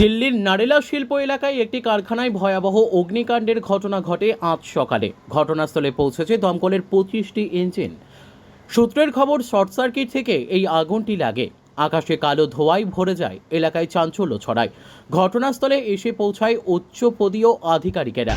দিল্লির নারেলা শিল্প এলাকায় একটি কারখানায় ভয়াবহ অগ্নিকাণ্ডের ঘটনা ঘটে আজ সকালে। ঘটনাস্থলে পৌঁছেছে দমকলের পঁচিশটি ইঞ্জিন। সূত্রের খবর, শর্ট সার্কিট থেকে এই আগুনটি লাগে। আকাশে কালো ধোঁয়ায় ভরে যায়, এলাকায় চাঞ্চল্য ছড়ায়। ঘটনাস্থলে এসে পৌঁছায় উচ্চপদীয় আধিকারিকেরা।